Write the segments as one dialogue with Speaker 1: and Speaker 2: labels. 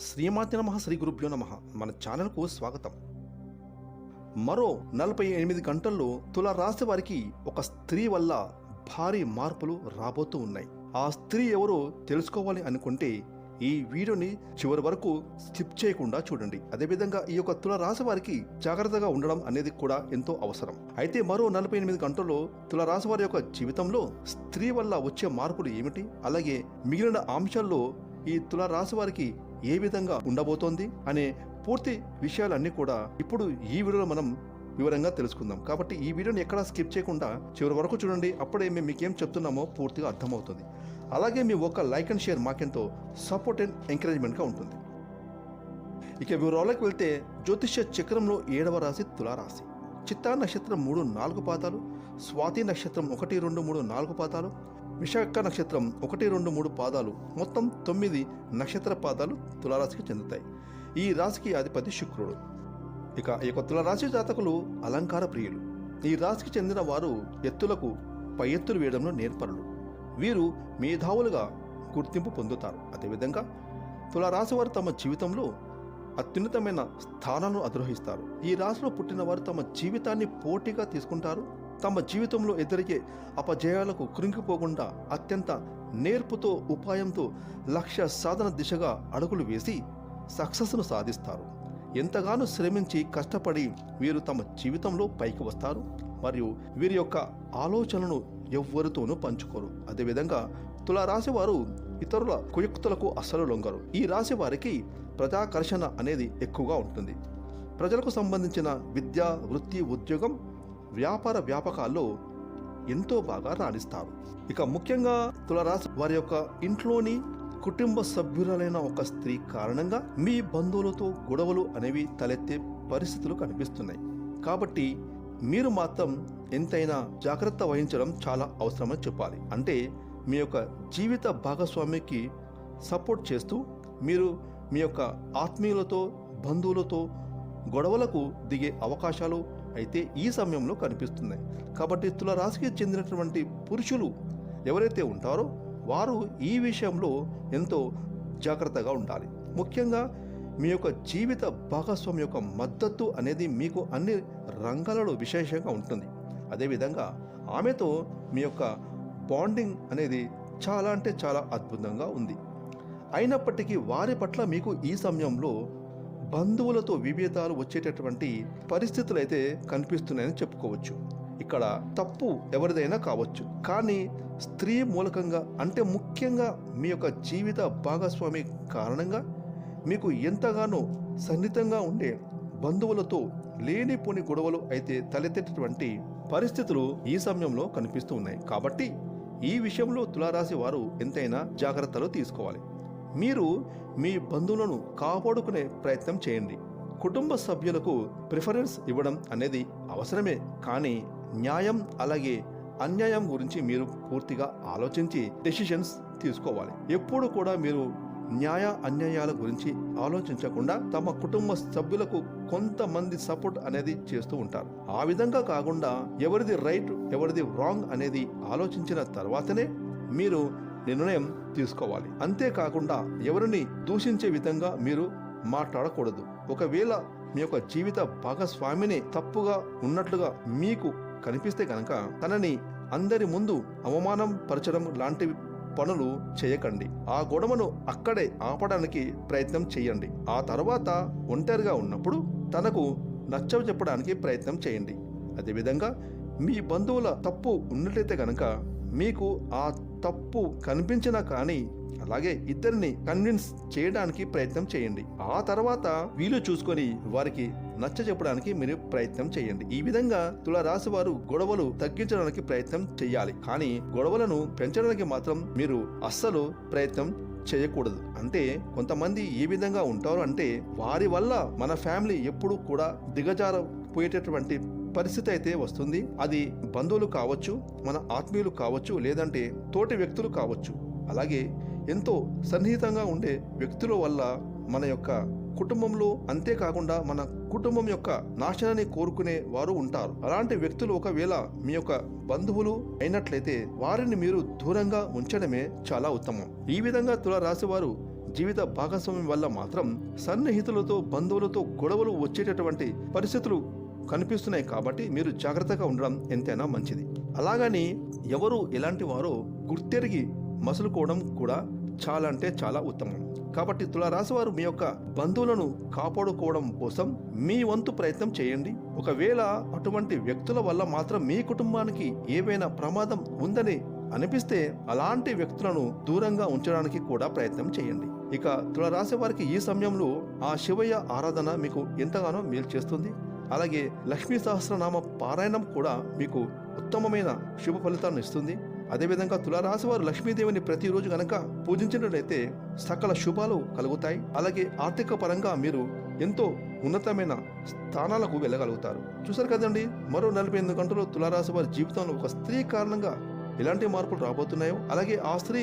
Speaker 1: శ్రీమాతి నమ శ్రీ గురుభ్యో నమ. మన ఛానల్కు స్వాగతం. మరో నలభై ఎనిమిది గంటల్లో తుల రాశి వారికి ఒక స్త్రీ వల్ల భారీ మార్పులు రాబోతూ ఉన్నాయి. ఆ స్త్రీ ఎవరో తెలుసుకోవాలి అనుకుంటే ఈ వీడియోని చివరి వరకు స్కిప్ చేయకుండా చూడండి. అదేవిధంగా ఈ యొక్క తుల రాశి వారికి జాగ్రత్తగా ఉండడం అనేది కూడా ఎంతో అవసరం. అయితే మరో నలభై ఎనిమిది గంటల్లో తుల రాశి వారి యొక్క జీవితంలో స్త్రీ వల్ల వచ్చే మార్పులు ఏమిటి? అలాగే మిగిలిన అంశాల్లో ఈ తుల రాశి వారికి ఏ విధంగా ఉండబోతోంది అనే పూర్తి విషయాలన్నీ కూడా ఇప్పుడు ఈ వీడియోలో మనం వివరంగా తెలుసుకుందాం. కాబట్టి ఈ వీడియోని ఎక్కడా స్కిప్ చేయకుండా చివరి వరకు చూడండి. అప్పుడే మేము మీకేం చెప్తున్నామో పూర్తిగా అర్థమవుతుంది. అలాగే మీ ఒక్క లైక్ అండ్ షేర్ మాకెంతో సపోర్ట్ అండ్ ఎంకరేజ్మెంట్గా ఉంటుంది. ఇక వివరాలకు వెళ్తే జ్యోతిష్య చక్రంలో ఏడవ రాశి తులారాశి. చిత్తా నక్షత్రం మూడు నాలుగు పాతాలు స్వాతి నక్షత్రం ఒకటి రెండు మూడు నాలుగు పాతాలు విశాఖ నక్షత్రం ఒకటి రెండు మూడు పాదాలు మొత్తం తొమ్మిది నక్షత్ర పాదాలు తులారాశికి చెందుతాయి. ఈ రాశికి అధిపతి శుక్రుడు. ఇక ఈ యొక్క తులరాశి జాతకులు అలంకార ప్రియులు. ఈ రాశికి చెందిన వారు ఎత్తులకు పై ఎత్తులు వేయడంలో నేర్పరులు. వీరు మేధావులుగా గుర్తింపు పొందుతారు. అదేవిధంగా తులారాశి వారు తమ జీవితంలో అత్యున్నతమైన స్థానాలను అధిరోహిస్తారు. ఈ రాశిలో పుట్టిన వారు తమ జీవితాన్ని పోటీగా తీసుకుంటారు. తమ జీవితంలో ఎదురయ్యే అపజయాలకు కృంగిపోకుండా అత్యంత నేర్పుతో ఉపాయంతో లక్ష్య సాధన దిశగా అడుగులు వేసి సక్సెస్ను సాధిస్తారు. ఎంతగానో శ్రమించి కష్టపడి వీరు తమ జీవితంలో పైకి వస్తారు మరియు వీరి యొక్క ఆలోచనలను ఎవ్వరితోనూ పంచుకోరు. అదేవిధంగా తులారాశి వారు ఇతరుల కుయుక్తులకు అస్సలు లొంగరు. ఈ రాశి వారికి ప్రజాకర్షణ అనేది ఎక్కువగా ఉంటుంది. ప్రజలకు సంబంధించిన విద్య వృత్తి ఉద్యోగం వ్యాపార వ్యాపకాల్లో ఎంతో బాగా రాణిస్తారు. ఇక ముఖ్యంగా తులరాశి వారి యొక్క ఇంట్లోని కుటుంబ సభ్యురాలైన ఒక స్త్రీ కారణంగా మీ బంధువులతో గొడవలు అనేవి తలెత్తే పరిస్థితులు కనిపిస్తున్నాయి. కాబట్టి మీరు మాత్రం ఎంతైనా జాగ్రత్త వహించడం చాలా అవసరమని చెప్పాలి. అంటే మీ యొక్క జీవిత భాగస్వామికి సపోర్ట్ చేస్తూ మీరు మీ యొక్క ఆత్మీయులతో బంధువులతో గొడవలకు దిగే అవకాశాలు అయితే ఈ సమయంలో కనిపిస్తున్నాయి. కాబట్టి తులరాశికి చెందినటువంటి పురుషులు ఎవరైతే ఉంటారో వారు ఈ విషయంలో ఎంతో జాగ్రత్తగా ఉండాలి. ముఖ్యంగా మీ యొక్క జీవిత భాగస్వామి యొక్క మద్దతు అనేది మీకు అన్ని రంగాలలో విశేషంగా ఉంటుంది. అదేవిధంగా ఆమెతో మీ యొక్క బాండింగ్ అనేది చాలా అంటే చాలా అద్భుతంగా ఉంది. అయినప్పటికీ వారి పట్ల మీకు ఈ సమయంలో బంధువులతో విభేదాలు వచ్చేటటువంటి పరిస్థితులు అయితే కనిపిస్తున్నాయని చెప్పుకోవచ్చు. ఇక్కడ తప్పు ఎవరిదైనా కావచ్చు. కానీ స్త్రీ మూలకంగా అంటే ముఖ్యంగా మీ యొక్క జీవిత భాగస్వామి కారణంగా మీకు ఎంతగానో సన్నిహితంగా ఉండే బంధువులతో లేనిపోని గొడవలు అయితే తలెత్తేటటువంటి పరిస్థితులు ఈ సమయంలో కనిపిస్తూ ఉన్నాయి. కాబట్టి ఈ విషయంలో తులారాశి వారు ఎంతైనా జాగ్రత్తలు తీసుకోవాలి. మీరు మీ బంధువులను కాపాడుకునే ప్రయత్నం చేయండి. కుటుంబ సభ్యులకు ప్రిఫరెన్స్ ఇవ్వడం అనేది అవసరమే. కానీ న్యాయం అలాగే అన్యాయం గురించి మీరు పూర్తిగా ఆలోచించి డెసిషన్స్ తీసుకోవాలి. ఎప్పుడు కూడా మీరు న్యాయ అన్యాయాల గురించి ఆలోచించకుండా తమ కుటుంబ సభ్యులకు కొంతమంది సపోర్ట్ అనేది చేస్తూ ఉంటారు. ఆ విధంగా కాకుండా ఎవరిది రైట్ ఎవరిది రాంగ్ అనేది ఆలోచించిన తర్వాతనే మీరు నిర్ణయం తీసుకోవాలి. అంతేకాకుండా ఎవరిని దూషించే విధంగా మీరు మాట్లాడకూడదు. ఒకవేళ మీ యొక్క జీవిత భాగస్వామిని తప్పుగా ఉన్నట్లుగా మీకు కనిపిస్తే కనుక తనని అందరి ముందు అవమానం పరచడం లాంటివి పనులు చేయకండి. ఆ గొడవను అక్కడే ఆపడానికి ప్రయత్నం చేయండి. ఆ తర్వాత ఒంటరిగా ఉన్నప్పుడు తనకు నచ్చవు చెప్పడానికి ప్రయత్నం చేయండి. అదేవిధంగా మీ బంధువుల తప్పు ఉన్నట్లయితే గనక మీకు ఆ తప్పు కనిపించినా కానీ అలాగే ఇద్దరిని కన్విన్స్ చేయడానికి ప్రయత్నం చేయండి. ఆ తర్వాత వీలు చూసుకొని వారికి నచ్చ చెప్పడానికి మీరు ప్రయత్నం చేయండి. ఈ విధంగా తులరాశి వారు గొడవలు తగ్గించడానికి ప్రయత్నం చేయాలి. కానీ గొడవలను పెంచడానికి మాత్రం మీరు అస్సలు ప్రయత్నం చేయకూడదు. అంటే కొంతమంది ఏ విధంగా ఉంటారు అంటే వారి వల్ల మన ఫ్యామిలీ ఎప్పుడు కూడా దిగజారపోయేటటువంటి పరిస్థితి అయితే వస్తుంది. అది బంధువులు కావచ్చు మన ఆత్మీయులు కావచ్చు లేదంటే తోటి వ్యక్తులు కావచ్చు. అలాగే ఎంతో సన్నిహితంగా ఉండే వ్యక్తుల వల్ల మన యొక్క కుటుంబంలో అంతేకాకుండా మన కుటుంబం యొక్క నాశనాన్ని కోరుకునే వారు ఉంటారు. అలాంటి వ్యక్తులు ఒకవేళ మీ యొక్క బంధువులు అయినట్లయితే వారిని మీరు దూరంగా ఉంచడమే చాలా ఉత్తమం. ఈ విధంగా తులరాశి వారు జీవిత భాగస్వామ్యం వల్ల మాత్రం సన్నిహితులతో బంధువులతో గొడవలు వచ్చేటటువంటి పరిస్థితులు కనిపిస్తున్నాయి కాబట్టి మీరు జాగ్రత్తగా ఉండడం ఎంతైనా మంచిది. అలాగని ఎవరు ఎలాంటి వారో గుర్తెరిగి మసులుకోవడం కూడా చాలా అంటే చాలా ఉత్తమం. కాబట్టి తులారాశి వారు మీ యొక్క బంధువులను కాపాడుకోవడం కోసం మీ వంతు ప్రయత్నం చేయండి. ఒకవేళ అటువంటి వ్యక్తుల వల్ల మాత్రం మీ కుటుంబానికి ఏవైనా ప్రమాదం ఉందని అనిపిస్తే అలాంటి వ్యక్తులను దూరంగా ఉంచడానికి కూడా ప్రయత్నం చేయండి. ఇక తులరాశి వారికి ఈ సమయంలో ఆ శివయ్య ఆరాధన మీకు ఎంతగానో మేలు చేస్తుంది. అలాగే లక్ష్మీ సహస్రనామ పారాయణం కూడా మీకు ఉత్తమమైన శుభ ఫలితాలను ఇస్తుంది. అదేవిధంగా తులారాశి వారు లక్ష్మీదేవిని ప్రతిరోజు గనక పూజించినట్లయితే సకల శుభాలు కలుగుతాయి. అలాగే ఆర్థిక పరంగా మీరు ఎంతో ఉన్నతమైన స్థానాలకు వెళ్ళగలుగుతారు. చూసారు కదండి మరో నలభై ఎనిమిది గంటలు తులారాశి వారి జీవితంలో ఒక స్త్రీ కారణంగా ఎలాంటి మార్పులు రాబోతున్నాయో అలాగే ఆ స్త్రీ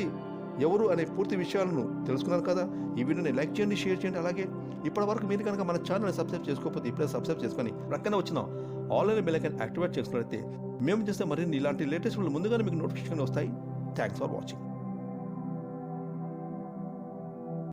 Speaker 1: ఎవరు అనే పూర్తి విషయాలను తెలుసుకున్నారు కదా? ఈ వీడియోని లైక్ చేయండి షేర్ చేయండి. అలాగే ఇప్పటి వరకు మీరు కనుక మన ఛానల్ని సబ్స్క్రైబ్ చేసుకోకపోతే ఇప్పుడే సబ్స్క్రైబ్ చేసుకొని ప్రక్కన వచ్చిన ఆన్లైన్ బెల్ యాక్టివేట్ చేసుకున్నట్లయితే మేము చేస్తే మరిన్ని ఇలాంటి లేటెస్ట్ వీడియోలు ముందుగానే మీకు నోటిఫికేషన్ వస్తాయి. Thanks for watching